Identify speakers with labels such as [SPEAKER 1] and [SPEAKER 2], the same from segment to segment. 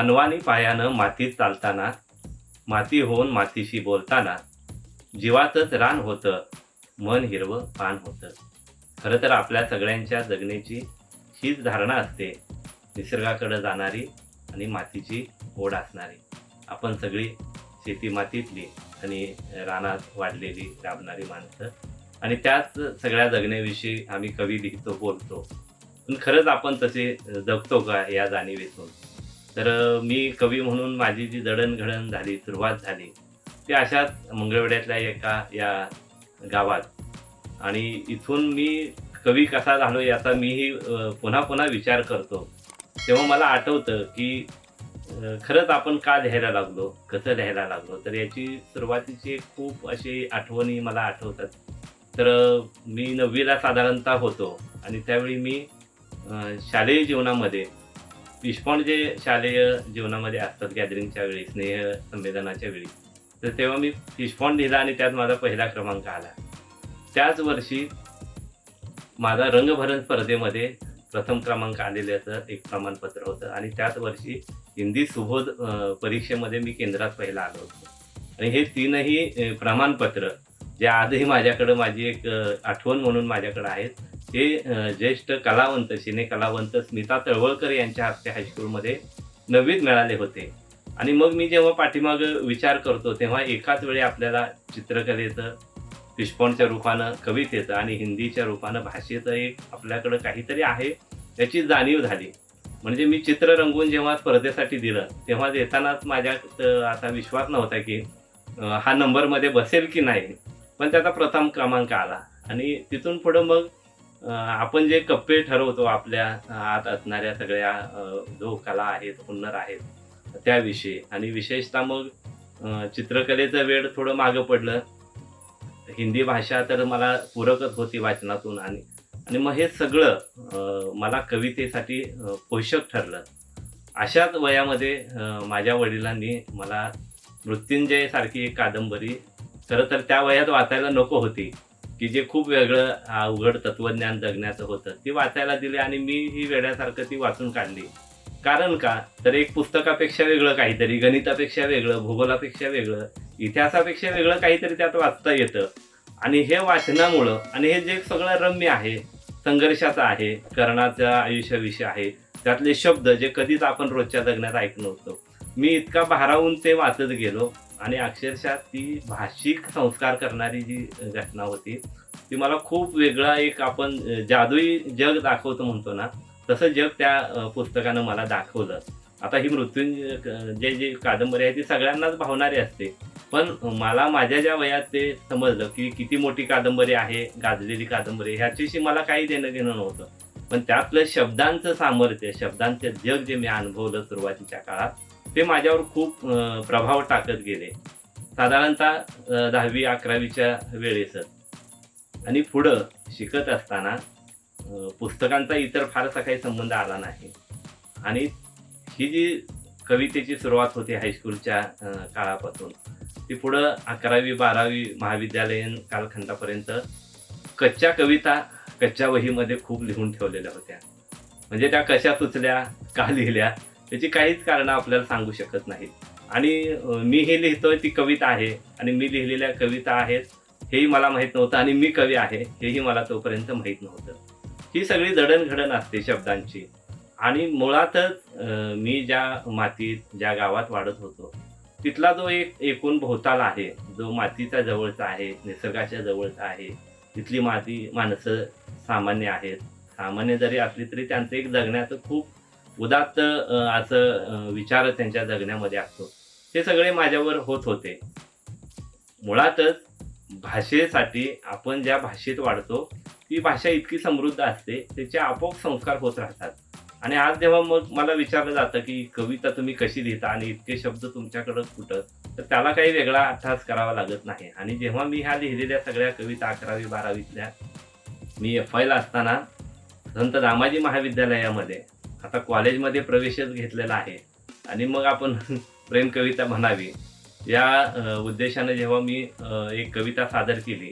[SPEAKER 1] अनवाणी पायानं मातीत चालताना माती होऊन मातीशी बोलताना जीवातच रान होतं मन हिरवं पान होतं. खरं तर आपल्या सगळ्यांच्या जगण्याची हीच धारणा असते निसर्गाकडे जाणारी आणि मातीची ओढ असणारी. आपण सगळी शेती मातीतली आणि रानात वाढलेली राबणारी माणसं. आणि त्याच सगळ्या जगण्याविषयी आम्ही कवी लिहितो बोलतो. पण खरंच आपण तसे जगतो का या जाणीवेतून? तर मी कवी म्हणून माझी जी जडणघडण झाली सुरुवात झाली ती अशाच मंगळवेड्यातल्या एका या गावात. आणि इथून मी कवी कसा झालो याचा मीही पुन्हा पुन्हा विचार करतो. तेव्हा मला आठवतं की खरंच आपण का लिहायला लागलो कसं लिहायला लागलो तर याची सुरुवातीची खूप अशी आठवणी मला आठवतात. तर मी नववीला साधारणतः होतो आणि त्यावेळी मी शालेय जीवनामध्ये पिशपॉण जे शालेय जीवनामध्ये असतात गॅदरिंगच्या वेळी स्नेह संमेलनाच्या वेळी तर तेव्हा मी फिशपॉन लिहिला आणि त्यात माझा पहिला क्रमांक आला. त्याच वर्षी माझा रंगभरण स्पर्धेमध्ये प्रथम क्रमांक आलेल्याचं एक प्रमाणपत्र होतं आणि त्याच वर्षी हिंदी सुबोध परीक्षेमध्ये मी केंद्रात पहिला आलो होतो. आणि हे तीनही प्रमाणपत्र जे आजही माझ्याकडं माझी एक आठवण म्हणून माझ्याकडं आहेत हे ज्येष्ठ कलावंत सिने कलावंत स्मिता तळवळकर यांच्या हस्ते हायस्कूलमध्ये नववीत मिळाले होते. आणि मग मी जेव्हा पाठीमाग विचार करतो तेव्हा एकाच वेळी आपल्याला चित्रकलेचं फिशपॉनच्या रूपानं कवितेचं आणि हिंदीच्या रूपानं भाषेचं एक आपल्याकडं काहीतरी आहे याची जाणीव झाली. म्हणजे मी चित्र रंगवून जेव्हा स्पर्धेसाठी दिलं तेव्हा देतानाच माझ्यात असा विश्वास नव्हता की हा नंबरमध्ये बसेल की नाही. पण त्याचा प्रथम क्रमांक आला. आणि तिथून पुढं मग आपण जे कप्पे ठरवतो आपल्या आत असणाऱ्या सगळ्या जो कला आहेत हुन्नर आहेत त्याविषयी. आणि विशेषतः मग चित्रकलेचं वेळ थोडं मागं पडलं. हिंदी भाषा तर मला पूरकच होती वाचनातून आणि आणि मग हे सगळं मला कवितेसाठी पोषक ठरलं. अशाच वयामध्ये माझ्या वडिलांनी मला मृत्युंजय सारखी एक कादंबरी खरं तर त्या वयात वाचायला नको होती. की जे खूप वेगळं अवघड तत्वज्ञान जगण्याचं होतं ती वाचायला दिली आणि मी ही वेड्यासारखं ती वाचून काढली. कारण का? तर एक पुस्तकापेक्षा वेगळं काहीतरी गणितापेक्षा वेगळं भूगोलापेक्षा वेगळं इतिहासापेक्षा वेगळं काहीतरी त्यात वाचता येतं. आणि हे वाचनामुळं आणि हे जे सगळं रम्य आहे संघर्षाचं आहे कर्णाच्या आयुष्याविषयी आहे त्यातले शब्द जे कधीच आपण रोजच्या जगण्यात ऐकलो होतो मी इतका भारावून ते वाचत गेलो आणि अक्षरशः ती भाषिक संस्कार करणारी जी घटना होती ती मला खूप वेगळा एक आपण जादुई जग दाखवतो म्हणतो ना तसं जग त्या पुस्तकानं मला दाखवलं. आता ही मृत्यूंजय जे जी कादंबरी आहे ती सगळ्यांनाच भावणारी असते. पण मला माझ्या ज्या वयात ते समजलं की किती मोठी कादंबरी आहे गाजलेली कादंबरी ह्याच्याशी मला काही देणं घेणं नव्हतं. पण त्यातलं शब्दांचं सामर्थ्य शब्दांचं जग जे मी अनुभवलं सुरुवातीच्या काळात ते माझ्यावर खूप प्रभाव टाकत गेले. साधारणतः दहावी अकरावीच्या वेळेसच आणि पुढं शिकत असताना पुस्तकांचा इतर फारसा काही संबंध आला नाही. आणि ही जी कवितेची सुरुवात होती हायस्कूलच्या काळापासून ती पुढं अकरावी बारावी महाविद्यालयीन कालखंडापर्यंत कच्च्या कविता कच्च्या वहीमध्ये खूप लिहून ठेवलेल्या होत्या. म्हणजे त्या कशा सुचल्या का लिहिल्या त्याची काहीच कारणं आपल्याला सांगू शकत नाहीत. आणि मी हे लिहितोय ती कविता आहे आणि मी लिहिलेल्या कविता आहेत हेही मला माहीत नव्हतं आणि मी कवी आहे हेही मला तोपर्यंत माहीत नव्हतं. ही सगळी जडणघडण असते शब्दांची. आणि मुळातच मी ज्या मातीत ज्या गावात वाढत होतो तिथला जो एक एकूण भोवताल आहे जो मातीच्या जवळचा आहे निसर्गाच्या जवळचा आहे तिथली माती माणसं सामान्य आहेत. सामान्य जरी असली तरी त्यांचं एक जगण्याचं खूप उदात्त असं विचार त्यांच्या जगण्यामध्ये असतो. हे सगळे माझ्यावर होत होते. मुळातच भाषेसाठी आपण ज्या भाषेत वाढतो ती भाषा इतकी समृद्ध असते त्याचे आपोआप संस्कार होत राहतात. आणि आज जेव्हा मग मला विचारलं जातं की कविता तुम्ही कशी लिहिता आणि इतके शब्द तुमच्याकडं कुठं तर त्याला काही वेगळा अभ्यास करावा लागत नाही. आणि जेव्हा मी ह्या लिहिलेल्या सगळ्या कविता अकरावी बारावीतल्या मी एफ आयला असताना संत रामाजी महाविद्यालयामध्ये आता कॉलेजमध्ये प्रवेशच घेतलेला आहे. आणि मग आपण प्रेम कविता म्हणावी. या उद्देशाने जेव्हा मी एक कविता सादर केली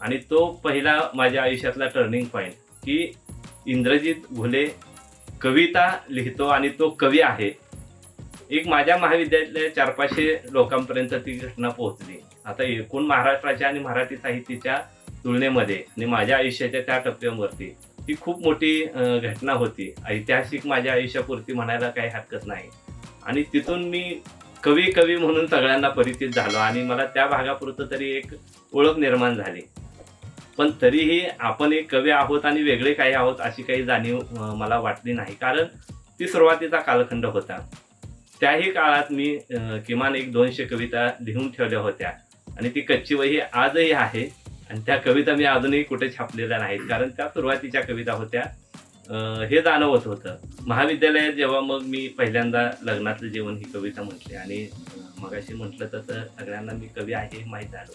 [SPEAKER 1] आणि तो पहिला माझ्या आयुष्यातला टर्निंग पॉईंट की इंद्रजित घुले कविता लिहितो आणि तो कवी आहे. एक माझ्या महाविद्यालयातल्या चार पाचशे लोकांपर्यंत ती घटना पोहोचली. आता एकूण महाराष्ट्राच्या आणि मराठी साहित्याच्या तुलनेमध्ये आणि माझ्या आयुष्याच्या त्या टप्प्यावरती ती खूप मोठी घटना होती. ऐतिहासिक माझ्या आयुष्यापुरती म्हणायला काही हरकत नाही. आणि तिथून मी कवी कवी म्हणून सगळ्यांना परिचित झालो आणि मला त्या भागापुरतं तरी एक ओळख निर्माण झाली. पण तरीही आपण एक कवी आहोत आणि वेगळे काही आहोत अशी काही जाणीव मला वाटली नाही. कारण ती सुरुवातीचा कालखंड होता. त्याही काळात मी किमान एक दोनशे कविता लिहून ठेवल्या होत्या. आणि ती कच्ची वही आजही आहे. आणि त्या कविता मी अजूनही कुठे छापलेल्या नाहीत. कारण त्या सुरुवातीच्या कविता होत्या. हे जाणवत होतं. महाविद्यालयात जेव्हा मग मी पहिल्यांदा लग्नातलं जेवण ही कविता म्हटली आणि मगाशी म्हटलं तसं सगळ्यांना मी कवी आहे हे माहीत झालं.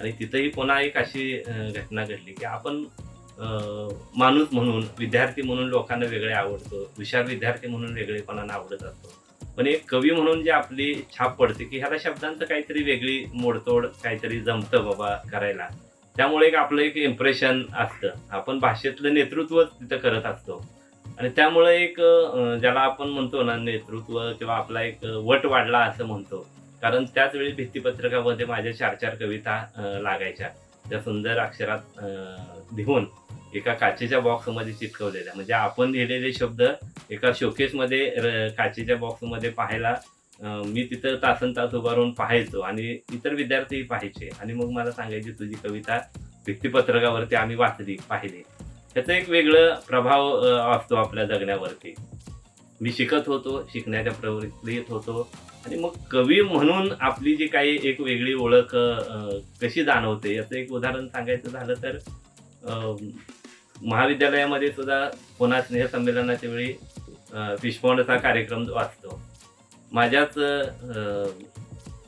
[SPEAKER 1] आणि तिथंही पुन्हा एक अशी घटना घडली की आपण अं, माणूस म्हणून विद्यार्थी म्हणून लोकांना वेगळे आवडतो. हुशार विद्यार्थी म्हणून वेगळेपणानं आवडत असतो. पण एक कवी म्हणून जी आपली छाप पडते की ह्याला शब्दांचं काहीतरी वेगळी मोडतोड काहीतरी जमतं बाबा करायला. त्यामुळे एक आपलं एक इम्प्रेशन असतं. आपण भाषेतलं नेतृत्व तिथं करत असतो. आणि त्यामुळे एक ज्याला आपण म्हणतो ना नेतृत्व किंवा आपला एक वट वाढला असं म्हणतो. कारण त्याच वेळी भित्तीपत्रकामध्ये माझ्या चार चार कविता लागायच्या. त्या सुंदर अक्षरात लिहून एका काचेच्या बॉक्समध्ये चिटकवलेल्या म्हणजे आपण लिहिलेले शब्द एका शोकेसमध्ये काचेच्या बॉक्समध्ये पाहायला मी तिथं तासन तास उभा राहून पाहायचो आणि इतर विद्यार्थीही पाहायचे. आणि मग मला सांगायची तुझी कविता भित्तीपत्रकावरती आम्ही वाचली पाहिली. त्याचा एक वेगळं प्रभाव असतो आपल्या जगण्यावरती. मी शिकत होतो शिकण्याच्या प्रवृत्तीत होतो. आणि मग कवी म्हणून आपली जी काही एक वेगळी ओळख कशी जाणवते याचं एक उदाहरण सांगायचं झालं तर अं, महाविद्यालयामध्ये सुद्धा पुन्हा स्नेहसंमेलनाच्या वेळी फिशपॉन्डचा कार्यक्रम वाचतो. माझ्याच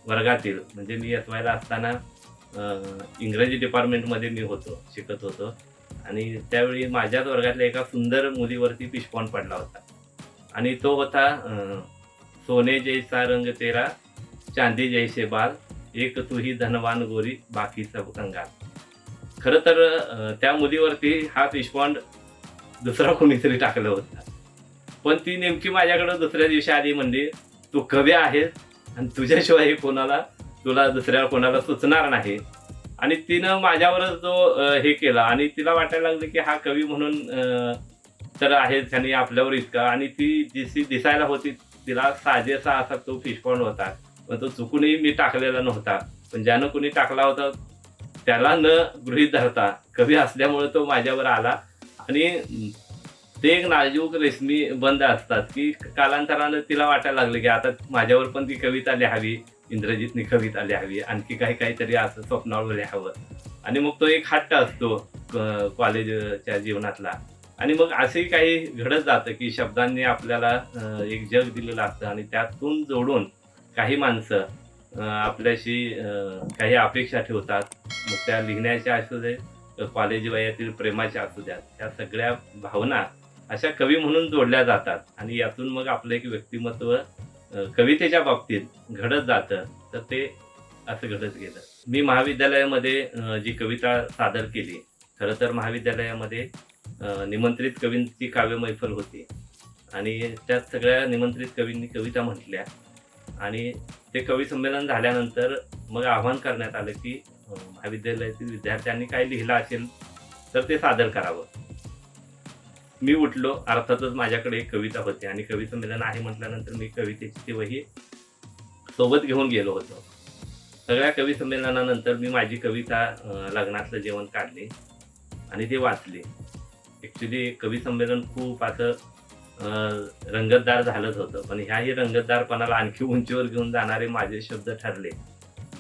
[SPEAKER 1] वर्गातील म्हणजे मी एस वायला असताना इंग्रजी डिपार्टमेंटमध्ये मी होतो शिकत होतो. आणि त्यावेळी माझ्याच वर्गातल्या एका सुंदर मुलीवरती पिशपॉन पडला होता. आणि तो होता सोने जैसा रंग तेरा चांदी जैसे बाल एक तुही धनवान गोरी बाकी सब कंगाल. खरं तर त्या मुलीवरती हा पिशपॉन दुसरा कोणीतरी टाकलं होता. पण ती नेमकी माझ्याकडं दुसऱ्या दिवशी आली म्हणजे तू कवी आहेस आणि तुझ्याशिवाय हे कोणाला तुला दुसऱ्या कोणाला सुचणार नाही. आणि तिनं माझ्यावरच जो हे केला आणि तिला वाटायला लागलं की हा कवी म्हणून तर आहेच आणि आपल्यावर इतका. आणि ती जशी दिसायला होती तिला साजेसा असा तो फिशपॉन होता. पण तो चुकूनही मी टाकलेला नव्हता. पण ज्यानं कुणी टाकला होता त्याला न गृहीत धरता कवी असल्यामुळे तो माझ्यावर आला. आणि ते एक नाजूक रेशमी बंद असतात. की कालांतरानं तिला वाटायला लागलं की आता माझ्यावर पण ती कविता लिहावी इंद्रजितने कविता लिहावी आणखी काही काहीतरी असं स्वप्नावर लिहावं. आणि मग तो एक हट्ट असतो कॉलेजच्या जीवनातला. आणि मग असंही काही घडत जातं की शब्दांनी आपल्याला एक जग दिलेलं असतं आणि त्यातून जोडून काही माणसं आपल्याशी काही अपेक्षा ठेवतात. मग त्या लिहिण्याच्या असू दे कॉलेज वयातील प्रेमाच्या असू द्यात. त्या सगळ्या भावना अशा कवी म्हणून जोडल्या जातात. आणि यातून मग आपलं एक व्यक्तिमत्व कवितेच्या बाबतीत घडत जातं. तर ते असं घडत गेलं. मी महाविद्यालयामध्ये जी कविता सादर केली खरं तर महाविद्यालयामध्ये निमंत्रित कवींची काव्य मैफल होती. आणि त्यात सगळ्या निमंत्रित कवींनी कविता म्हटल्या. आणि ते कवी संमेलन झाल्यानंतर मग आवाहन करण्यात आलं की महाविद्यालयातील विद्यार्थ्यांनी काय लिहिलं असेल तर ते सादर करावं. मी उठलो अर्थातच माझ्याकडे एक कविता होती आणि कविता संमेलन आहे म्हटल्यानंतर मी कवितेची ती वही सोबत घेऊन गेलो होतो. सगळ्या कवी संमेलनानंतर मी माझी कविता लग्नातलं जेवण काढली आणि ते वाचले. ॲक्च्युली कवी संमेलन खूप असं रंगतदार झालंच होतं. पण ह्याही रंगतदारपणाला आणखी उंचीवर घेऊन जाणारे माझे शब्द ठरले.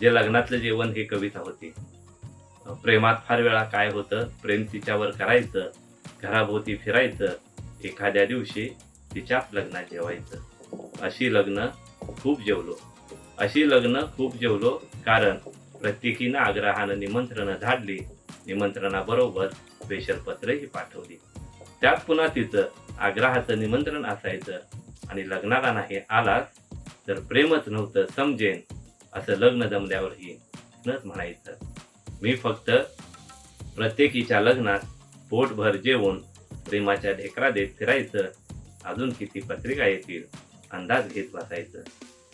[SPEAKER 1] जे लग्नातलं जेवण ही कविता होती. प्रेमात फार वेळा काय होतं प्रेम तिच्यावर करायचं घराभोवती फिरायचं एखाद्या दिवशी तिच्याच लग्नात जेवायचं. अशी लग्न खूप जेवलो. अशी लग्न खूप जेवलो कारण प्रत्येकीनं आग्रहानं निमंत्रणं धाडली निमंत्रणाबरोबर स्पेशल पत्रही पाठवली. त्यात पुन्हा तिचं आग्रहाचं निमंत्रण असायचं आणि लग्नाला नाही आलास तर प्रेमच नव्हतं समजेन असं लग्न जमल्यावरही नच म्हणायचं. मी फक्त प्रत्येकीच्या लग्नात पोटभर जेवून प्रेमाच्या ढेकरा देत फिरायचं. अजून किती पत्रिका येतील? अंदाज घेत बसायचं.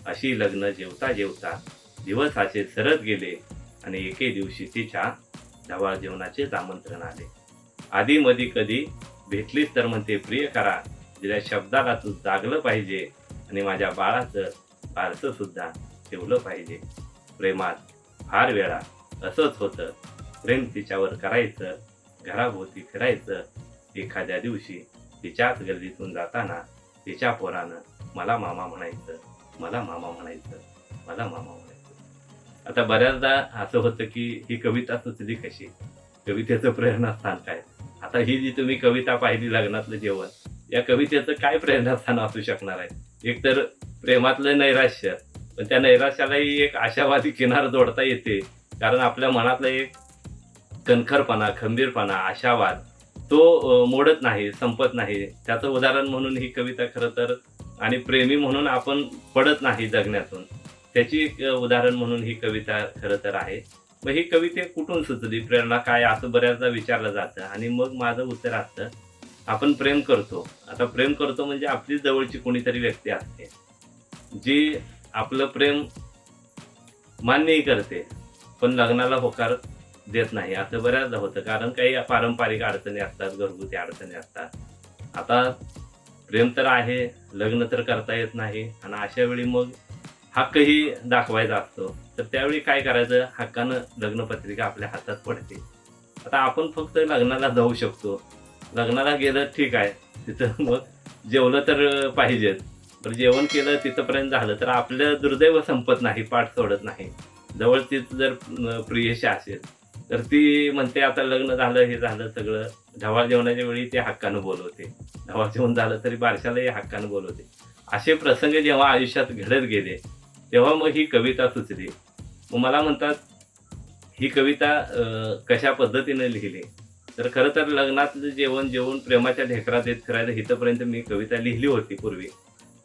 [SPEAKER 1] अशी लग्न जेवता जेवता दिवस असे सरत गेले आणि एके दिवशी तिच्या ढवाळ जेवणाचेच आमंत्रण आले. आधी मधी कधी भेटलीच तर म्हणते प्रिय करा तिच्या शब्दाला तू जागलं पाहिजे आणि माझ्या बाळाचं बारसं सुद्धा ठेवलं पाहिजे. प्रेमात फार वेळा असंच होतं. प्रेम तिच्यावर करायचं घराभोवती फिरायचं एखाद्या दिवशी तिच्याच गल्लीतून जाताना तिच्या पोरानं मला मामा म्हणायचं मला मामा म्हणायचं मला मामा म्हणायचं. आता बऱ्याचदा असं होतं की ही कविता सुचली कशी? कवितेचं प्रेरणास्थान काय? आता ही जी तुम्ही कविता पाहिली लग्नातलं जेवण या कवितेचं काय प्रेरणास्थान असू शकणार आहे? एक तर प्रेमातलं नैराश्य पण त्या नैराश्यालाही एक आशावादी किनार जोडता येते कारण आपल्या मनातलं एक कणखरपणा खंबीरपणा आशावाद तो मोडत नाही संपत नाही. त्याचं उदाहरण म्हणून ही कविता खरं तर आणि प्रेमी म्हणून आपण पडत नाही जगण्यातून. त्याची एक उदाहरण म्हणून ही कविता खरं तर आहे. मग ही कविता कुठून सुचली? प्रेरणा काय? असं बऱ्याचदा विचारलं जातं. आणि मग माझं उत्तर असतं आपण प्रेम करतो. आता प्रेम करतो म्हणजे आपली जवळची कोणीतरी व्यक्ती असते जी आपलं प्रेम मान्यही करते पण लग्नाला होकार देत नाही. असं बऱ्याचदा होतं. कारण काही पारंपरिक अडचणी असतात घरगुती अडचणी असतात. आता प्रेम तर आहे लग्न तर करता येत नाही. आणि अशा वेळी मग हक्कही दाखवायचा असतो. तर त्यावेळी काय करायचं? हक्कानं लग्नपत्रिका आपल्या हातात पडते. आता आपण फक्त लग्नाला जाऊ शकतो. लग्नाला गेलं ठीक आहे. तिथं मग जेवलं तर पाहिजेत. तर जेवण केलं तिथंपर्यंत झालं तर आपलं दुर्दैव संपत नाही पाठ सोडत नाही. जवळचीच जर प्रियशी असेल तर ती म्हणते आता लग्न झालं हे झालं सगळं. ढवाळ जेवणाच्या वेळी ते हक्कानं बोलवते. ढवाळ जेवण झालं तरी बारशालाही हक्कानं बोलवते. असे प्रसंग जेव्हा आयुष्यात घडत गेले तेव्हा मग ही कविता सुचली. मग मला म्हणतात ही कविता कशा पद्धतीने लिहिली? तर खरं तर लग्नातलं जेवण जेवण प्रेमाच्या ढेकरात येत फिरायचं इथंपर्यंत मी कविता लिहिली होती पूर्वी.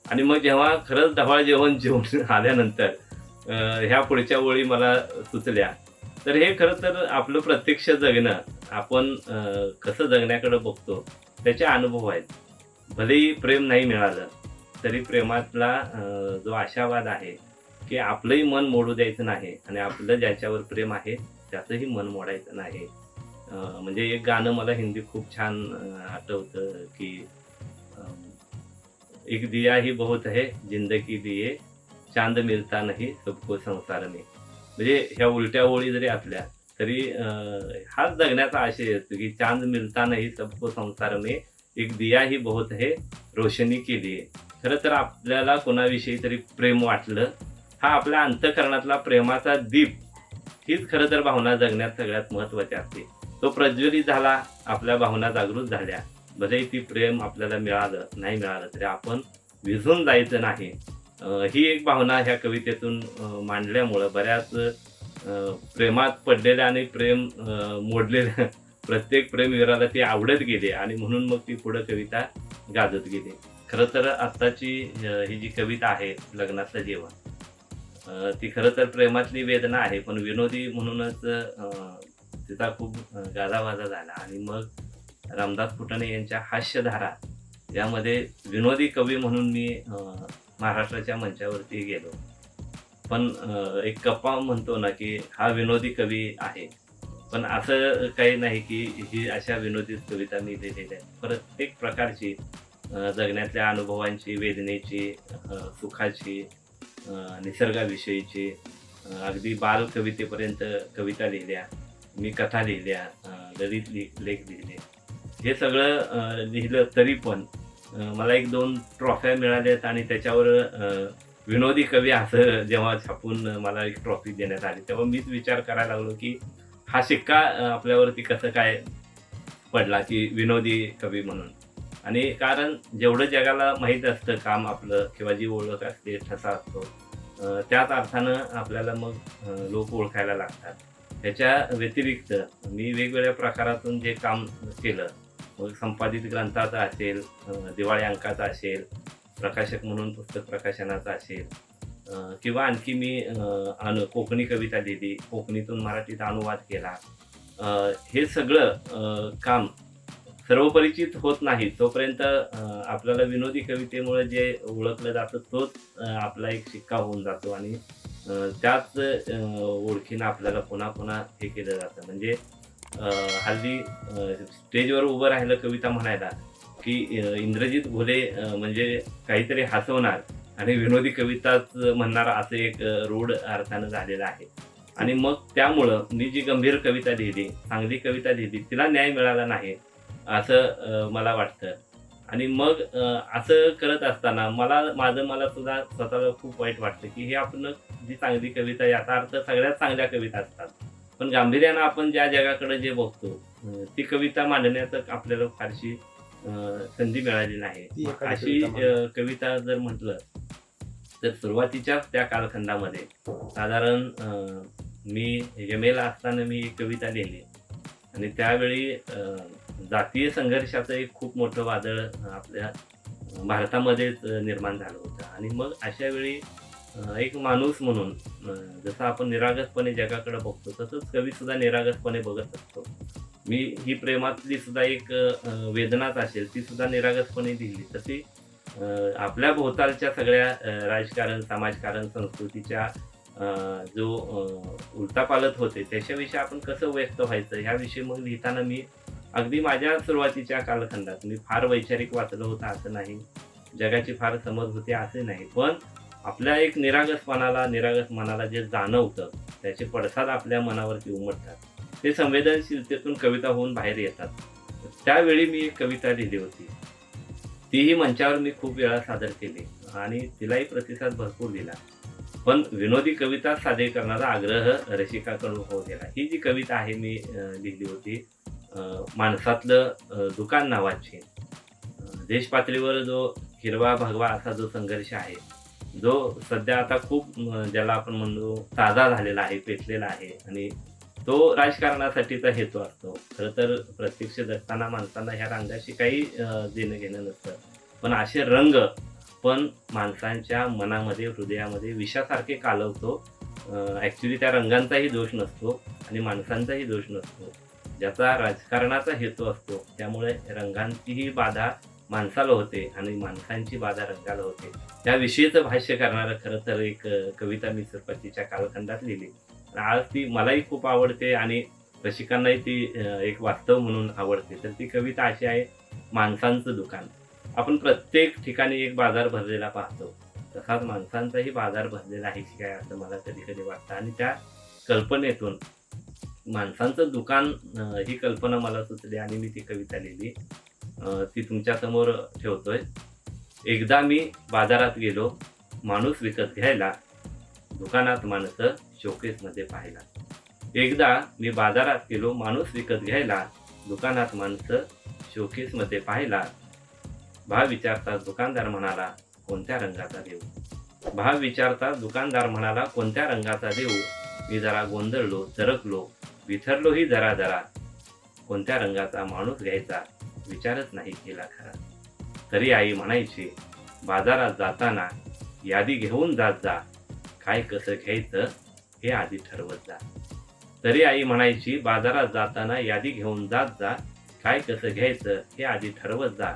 [SPEAKER 1] आणि मग जेव्हा खरंच ढवाळ जेवण जेवण आल्यानंतर ह्या पुढच्या ओळी मला सुचल्या. तर हे खरं तर आपलं प्रत्यक्ष जगणं आपण कसं जगण्याकडे बघतो त्याचे अनुभव आहेत. भलेही प्रेम नाही मिळालं तरी प्रेमातला जो आशावाद आहे की आपलंही मन मोडू द्यायचं नाही आणि आपलं ज्याच्यावर प्रेम आहे त्याचंही मन मोडायचं नाही. म्हणजे एक गाणं मला हिंदी खूप छान आठवतं की एक दिया ही बहुत है जिंदगी दिये चांद मिलता नाही सबको संसार में. म्हणजे ह्या उलट्या ओळी जरी असल्या तरी हाच जगण्याचा आशय असतो की चांद मिळता नाही सबको संसार मे एक दिया ही बहुत हे रोशनी केली खरं तर आपल्याला कोणाविषयी तरी प्रेम वाटलं हा आपल्या अंतकरणातला प्रेमाचा दीप हीच खरं तर भावना जगण्यात सगळ्यात महत्वाची असते. तो प्रज्वलित झाला आपल्या भावना जागृत झाल्या. भलेही ती प्रेम आपल्याला मिळालं नाही मिळालं तरी आपण विझून जायचं नाही. ही एक भावना ह्या कवितेतून मांडल्यामुळं बऱ्याच प्रेमात पडलेल्या आणि प्रेम मोडलेल्या प्रत्येक प्रेमवीराला ती आवडत गेली आणि म्हणून मग ती पुढं कविता गाजत गेली. खरं तर आत्ताची ही जी कविता आहे लग्नातलं जेवण ती खरं तर प्रेमातली वेदना आहे पण विनोदी म्हणूनच तिचा खूप गाजावाजा झाला आणि मग रामदास फुटाणे यांच्या हास्यधारा यामध्ये विनोदी कवी म्हणून मी महाराष्ट्राच्या मंचावरती गेलो. पण एक कप्पा म्हणतो ना की हा विनोदी कवी आहे. पण असं काही नाही की ही अशा विनोदी कविता मी लिहिलेल्या आहेत. प्रत्येक प्रकारची जगण्यातल्या अनुभवांची वेदनेची सुखाची निसर्गाविषयीची अगदी बाल कवितेपर्यंत कविता लिहिल्या मी कथा लिहिल्या ललित लेख लिहिले. हे सगळं लिहिलं तरी पण मला एक दोन ट्रॉफ्या मिळाल्यात आणि त्याच्यावर विनोदी कवी असं जेव्हा छापून मला एक ट्रॉफी देण्यात आली तेव्हा मीच विचार करायला लागलो की हा शिक्का आपल्यावरती कसं काय पडला की विनोदी कवी म्हणून? आणि कारण जेवढं जगाला माहीत असतं काम आपलं किंवा जी ओळख असते ठसा असतो त्याच अर्थानं आपल्याला मग लोक ओळखायला लागतात. त्याच्या व्यतिरिक्त मी वेगवेगळ्या प्रकारातून जे काम केलं मग संपादित ग्रंथाचा असेल दिवाळी अंकाचा असेल प्रकाशक म्हणून पुस्तक प्रकाशनाचा असेल किंवा आणखी मी अनु कोकणी कविता लिहिली कोकणीतून मराठीत अनुवाद केला हे सगळं काम सर्वपरिचित होत नाही तोपर्यंत आपल्याला विनोदी कवितेमुळे जे ओळखलं जातं तोच आपला एक शिक्का होऊन जातो आणि त्याच ओळखीनं आपल्याला पुन्हा पुन्हा हे केलं जातं. म्हणजे हल्ली स्टेजवर उभं राहिलं कविता म्हणायला की इंद्रजित घोले म्हणजे काहीतरी हसवणार आणि विनोदी कविताच म्हणणार असं एक रूढ अर्थानं झालेलं आहे. आणि मग त्यामुळं मी जी गंभीर कविता लिहिली चांगली कविता लिहिली तिला न्याय मिळाला नाही असं मला वाटतं. आणि मग असं करत असताना मला माझं मला सुद्धा स्वतःला खूप वाईट वाटतं की हे आपण जी चांगली कविता याचा अर्थ सगळ्यात चांगल्या कविता असतात. पण गांभीर्यानं आपण ज्या जगाकडे जे बघतो ती कविता मांडण्याचं आपल्याला फारशी संधी मिळाली नाही. अशी
[SPEAKER 2] कविता
[SPEAKER 1] जर म्हटलं तर सुरुवातीच्या त्या कालखंडामध्ये साधारण मी यमेला असताना मी एक कविता लिहिली. आणि त्यावेळी अं, जातीय संघर्षाचं एक खूप मोठं वादळ आपल्या भारतामध्येच निर्माण झालं होतं. आणि मग अशा वेळी एक माणूस म्हणून जसं आपण निरागसपणे जगाकडे बघतो तसंच कवी सुद्धा निरागसपणे बघत असतो. मी ही प्रेमातली सुद्धा एक वेदनाच असेल ती सुद्धा निरागसपणे लिहिली तशी आपल्या भोवतालच्या सगळ्या राजकारण समाजकारण संस्कृतीच्या जो उलटापालत होते त्याच्याविषयी आपण कसं व्यक्त व्हायचं ह्याविषयी मग लिहिताना मी अगदी माझ्या सुरुवातीच्या कालखंडात मी फार वैचारिक वाचलं होतं असं नाही. जगाची फार समज होती असे नाही. पण आपल्या एक निरागसपणाला निरागस मनाला जे जाणवतं त्याचे पडसाद आपल्या मनावरती उमटतात. ते संवेदनशीलतेतून कविता होऊन बाहेर येतात. त्यावेळी मी एक कविता लिहिली होती. तीही मंचावर मी खूप वेळा सादर केली आणि तिलाही प्रतिसाद भरपूर दिला. पण विनोदी कविता सादर करण्याचा आग्रह रसिकाकडून होऊ गेला. ही जी कविता आहे मी लिहिली होती माणसातलं दुकान नावाची. देशपातळीवर देश पातळीवर जो हिरवा भगवा असा जो संघर्ष आहे जो सध्या आता खूप ज्याला आपण म्हणतो ताजा झालेला आहे पेटलेला आहे. आणि तो राजकारणासाठीचा हेतू असतो. खरं तर प्रत्यक्ष जगताना माणसांना ह्या रंगाशी काही देणं घेणं नसतं. पण असे रंग पण माणसांच्या मनामध्ये हृदयामध्ये विषासारखे कालवतो. ॲक्च्युली त्या रंगांचाही दोष नसतो आणि माणसांचाही दोष नसतो. ज्याचा राजकारणाचा हेतू असतो त्यामुळे रंगांचीही बाधा माणसाला होते आणि माणसांची बाधा रंगाला होते. त्याविषयीचं भाष्य करणारं खरं तर एक कविता मी सुरुवातीच्या कालखंडात लिहिली. आज ती मलाही खूप आवडते आणि रसिकांनाही ती एक वास्तव म्हणून आवडते. तर ती कविता अशी आहे माणसांचं दुकान. आपण प्रत्येक ठिकाणी एक बाजार भरलेला पाहतो. तसाच माणसांचाही बाजार भरलेला आहे की काय असं मला कधी कधी वाटतं. आणि त्या कल्पनेतून माणसांचं दुकान ही कल्पना मला सुचली आणि मी ती कविता लिहिली. ती तुमच्यासमोर ठेवतोय. एकदा मी बाजारात गेलो माणूस विकत घ्यायला दुकानात माणसं शोकेसमध्ये पाहिला. एकदा मी बाजारात गेलो माणूस विकत घ्यायला दुकानात माणसं शोकेसमध्ये पाहिला. भाव विचारता दुकानदार म्हणाला कोणत्या रंगाचा देऊ? भाव विचारता दुकानदार म्हणाला कोणत्या रंगाचा देऊ? मी जरा गोंधळलो चरकलो विथरलोही जरा जरा. कोणत्या रंगाचा माणूस घ्यायचा? विचारच नाही केला खरा. तरी आई म्हणायची बाजारात जाताना यादी घेऊन जात जा. काय कसं घ्यायचं हे आधी ठरवत जा. तरी आई म्हणायची बाजारात जाताना यादी घेऊन जात जा. काय कसं घ्यायचं हे आधी ठरवत जा.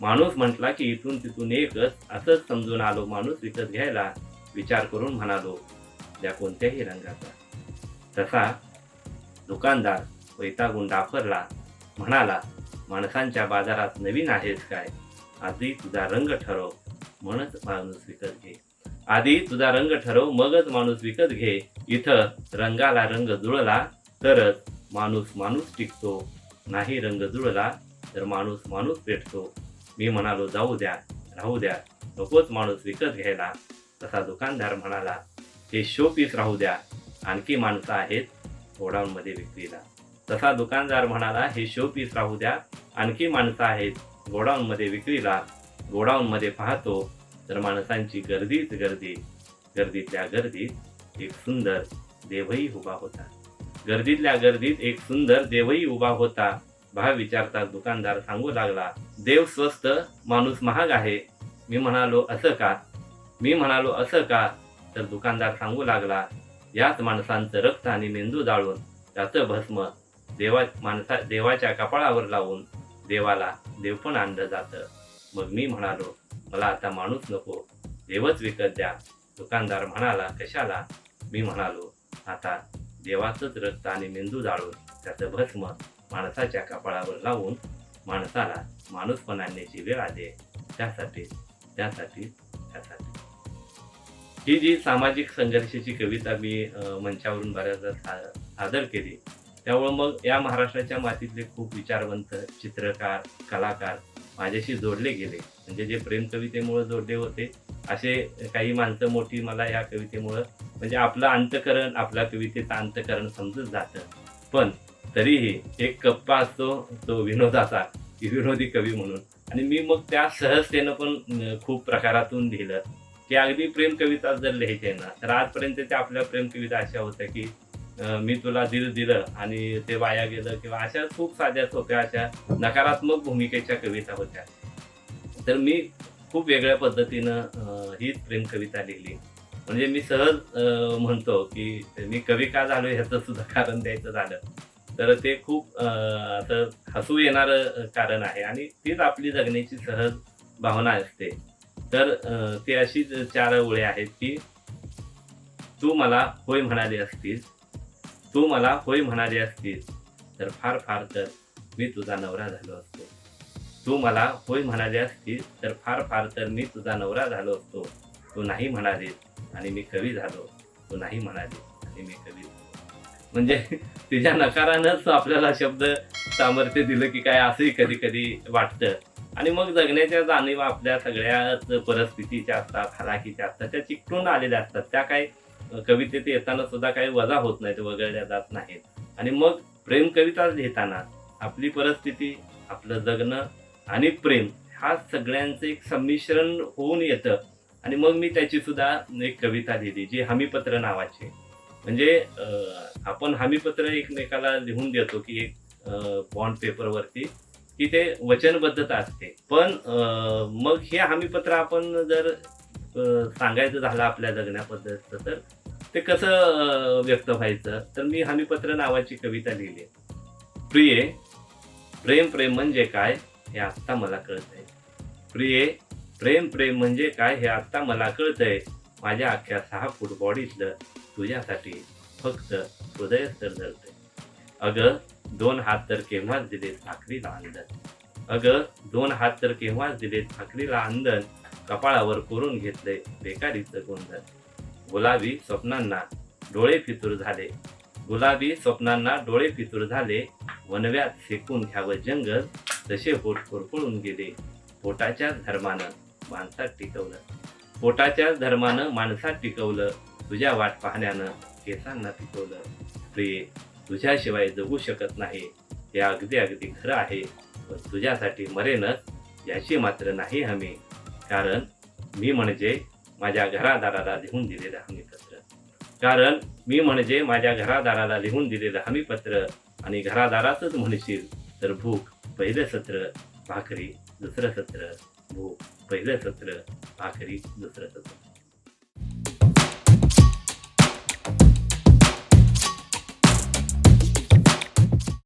[SPEAKER 1] माणूस म्हटला की इथून तिथून एकच असंच समजून आलो माणूस विकत घ्यायला. विचार करून म्हणालो त्या कोणत्याही रंगाचा. तसा दुकानदार वैतागून डाफरला म्हणाला माणसांच्या बाजारात नवीन आहेस काय? आधी तुझा रंग ठरव म्हणत माणूस विकत घे. आधी तुझा रंग ठरव मगच माणूस विकत घे. इथं रंगाला रंग जुळला तरच माणूस माणूस टिकतो. नाही रंग जुळला तर माणूस माणूस पेटतो. मी म्हणालो जाऊ द्या राहू द्या. नकोच माणूस विकत घ्यायला. तसा दुकानदार म्हणाला हे शो पीस राहू द्या. आणखी माणसं आहेत गोडाऊनमध्ये विक्रीला. तसा दुकानदार म्हणाला हे शो पीस राहू द्या. आणखी माणसं आहेत. गोडाऊनमध्ये विक्रीला गोडाऊनमध्ये पाहतो. तर माणसांची गर्दीच गर्दी. गर्दीतल्या गर्दीत एक सुंदर देवही उभा होता. गर्दीतल्या गर्दीत एक सुंदर देवही उभा होता. भाव विचारता दुकानदार सांगू लागला देव स्वस्त माणूस महाग आहे. मी म्हणालो असं का? मी म्हणालो असं का? तर दुकानदार सांगू लागला याच माणसांचं रक्त आणि मेंदू जाळून त्याचं भस्म देवा माणसा देवाच्या कपाळावर लावून देवाला देव पण आणलं जातं. मग मी म्हणालो मला आता माणूस नको देवच विकत द्या. दुकानदार म्हणाला कशाला? मी म्हणालो आता देवाचंच रक्त आणि मेंदू जाळून त्याचं भस्म माणसाच्या कपाळावर लावून माणसाला माणूस आणण्याची वेळ आली त्यासाठी त्यासाठी त्यासाठी. ही जी सामाजिक संघर्षाची कविता मी मंचावरून बऱ्याचदा सादर केली त्यामुळं मग या महाराष्ट्राच्या मातीतले खूप विचारवंत चित्रकार कलाकार माझ्याशी जोडले गेले. म्हणजे जे प्रेम कवितेमुळे जोडले होते असे काही माणसं मोठी मला या कवितेमुळं म्हणजे आपलं अंतकरण आपल्या कवितेचं अंतकरण समजत जातं. पण तरीही एक कप्पा असतो तो विनोदाचा की विनोदी कवी म्हणून. आणि मी मग त्या सहजतेनं पण खूप प्रकारातून लिहिलं. की अगदी प्रेम कविता जर लिहायचे ना तर आजपर्यंतच्या आपल्या प्रेम कविता अशा होत्या की मी तुला दिल दिलं आणि ते वाया गेलं किंवा अशा खूप साध्या सोप्या अशा नकारात्मक भूमिकेच्या कविता होत्या. तर मी खूप वेगळ्या पद्धतीनं ही प्रेम कविता लिहिली. म्हणजे मी सहज म्हणतो की मी कवी का झालो ह्याचं सुद्धा कारण द्यायचं झालं. तर ते खूप असं हसू येणारं कारण आहे आणि तीच आपली जगण्याची सहज भावना असते. तर ती अशी चार ओळी आहेत की तू मला होय म्हणाली असतीस तू मला होय म्हणाली असतीस तर फार फार तर मी तुझा नवरा झालो असतो. तू मला होय म्हणाली असतीस तर फार फार तर मी तुझा नवरा झालो असतो. तू नाही म्हणालीस आणि मी कवी झालो. तू नाही म्हणालीस आणि मी कवी झालो. म्हणजे तिच्या नकारानंच आपल्याला शब्द सामर्थ्य दिलं की काय असंही कधी कधी वाटतं. आणि मग जगण्याच्या जाणीवा आपल्या सगळ्याच परिस्थितीच्या असतात हलाखीच्या असतात त्या चिकटून आलेल्या असतात. त्या काही कवितेत येताना सुद्धा काही वजा होत नाहीत वगळल्या जात नाहीत. आणि मग प्रेम कविता लिहिताना आपली परिस्थिती आपलं जगणं आणि प्रेम हा सगळ्यांचं एक संमिश्रण होऊन येतं. आणि मग मी त्याची सुद्धा एक कविता लिहिली जी हमीपत्र नावाची. म्हणजे आपण हमीपत्र एकमेकाला लिहून देतो की एक बॉन्ड पेपरवरती की ते वचनबद्धता असते. पण मग हे हमीपत्र आपण जर सांगायचं झालं आपल्या जगण्या पद्धतीचं तर ते कसं व्यक्त व्हायचं? तर मी हमीपत्र नावाची कविता लिहिली प्रिये प्रेम प्रेम म्हणजे काय हे आत्ता मला कळतंय. प्रिये प्रेम प्रेम म्हणजे काय हे आत्ता मला कळतंय. माझ्या अख्ख्या सहा फूट बॉडीतलं तुझ्यासाठी फक्त हृदयच तर धरतंय. अगं दोन हात तर केव्हाच दिलेत भाकरीला अंधन अगं दोन हात तर केव्हाच दिलेत भाकरीला आंदन कपाळावर कोरून घेतले बेकारीचं गोंधन गुलाबी स्वप्नांना डोळे फितूर झाले. गुलाबी स्वप्नांना डोळे फितूर झाले. वनव्यात फेकून घ्यावं जंगल तसे होट कोरपळून गेले. पोटाच्याच धर्मानं माणसात टिकवलं. पोटाच्याच धर्मानं माणसात टिकवलं. तुझ्या वाट पाहण्यानं केसांना पिकवलं. प्रिये तुझ्याशिवाय जगू शकत नाही. हे अगदी अगदी खरं आहे. पण तुझ्यासाठी मरेनच याची मात्र नाही हमी. कारण मी म्हणजे माझ्या घरादाराला लिहून दिलेलं हमीपत्र. कारण मी म्हणजे माझ्या घरादाराला लिहून दिलेलं हमीपत्र आणि घरादाराचंच म्हणशील तर भूक पहिलं सत्र भाकरी दुसरं सत्र भूक पहिलं सत्र भाकरी दुसरं सत्र.